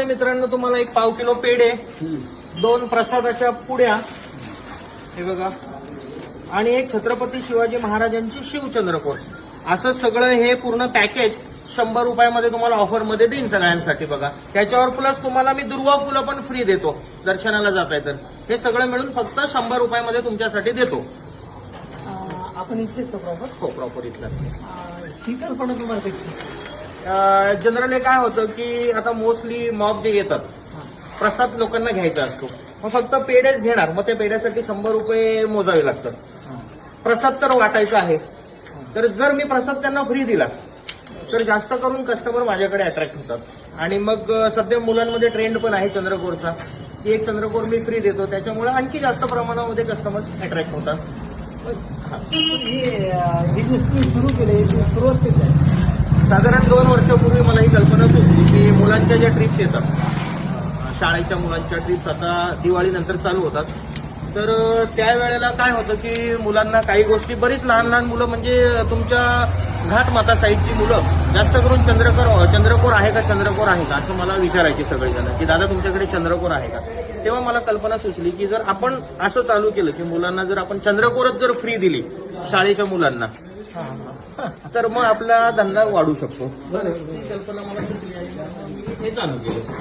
मध्ये मित्रांनो तुम्हाला एक पाव किलो पेढे दोन प्रसादाच्या पुड्या हे बघा. आणि एक छत्रपती शिवाजी महाराजांची शिवचंद्रकोर असं सगळं हे पूर्ण पॅकेज शंभर रुपयामध्ये तुम्हाला ऑफरमध्ये देईन सगळ्यांसाठी बघा. त्याच्यावर प्लस तुम्हाला मी दुर्वा फुलं पण फ्री देतो. दर्शनाला जात आहे तर. हे सगळं मिळून फक्त शंभर रुपयामध्ये तुमच्यासाठी देतो. आपण इथेच प्रॉपर हो प्रॉपर इथलं ही कल्पना तुम्हाला कशी जनरली काय होतं की आता मोस्टली मॉब जे येतात प्रसाद लोकांना घ्यायचा असतो. मग फक्त पेढेच घेणार मग त्या पेढ्यासाठी शंभर रुपये मोजावे लागतात. प्रसाद तर वाटायचा आहे. तर जर मी प्रसाद त्यांना फ्री दिला तर जास्त करून कस्टमर माझ्याकडे अट्रॅक्ट होतात. आणि मग सध्या मुलांमध्ये ट्रेंड पण आहे चंद्रकोरचा की एक चंद्रकोर मी फ्री देतो. त्याच्यामुळे आणखी जास्त प्रमाणामध्ये कस्टमर अट्रॅक्ट होतात. हा. सुरू केली सुरुवात आहे साधारण दोन वर्षापूर्वी मला ही कल्पना सुचली की मुलांच्या ज्या ट्रिप्स येतात शाळेच्या मुलांच्या ट्रिप्स आता दिवाळीनंतर चालू होतात. तर त्यावेळेला काय होतं की मुलांना काही गोष्टी बरीच लहान लहान मुलं म्हणजे तुमच्या घाटमाता साईडची मुलं जास्त करून चंद्रकर चंद्रकोर आहे का चंद्रकोर आहे का असं मला विचारायचे सगळेजण की दादा तुमच्याकडे चंद्रकोर आहे का? तेव्हा मला कल्पना सुचली की जर आपण असं चालू केलं की मुलांना जर आपण चंद्रकोरच जर फ्री दिली शाळेच्या मुलांना तर मग आपला धंदा वाढू शकतो. ही कल्पना मला हे चालू केलं.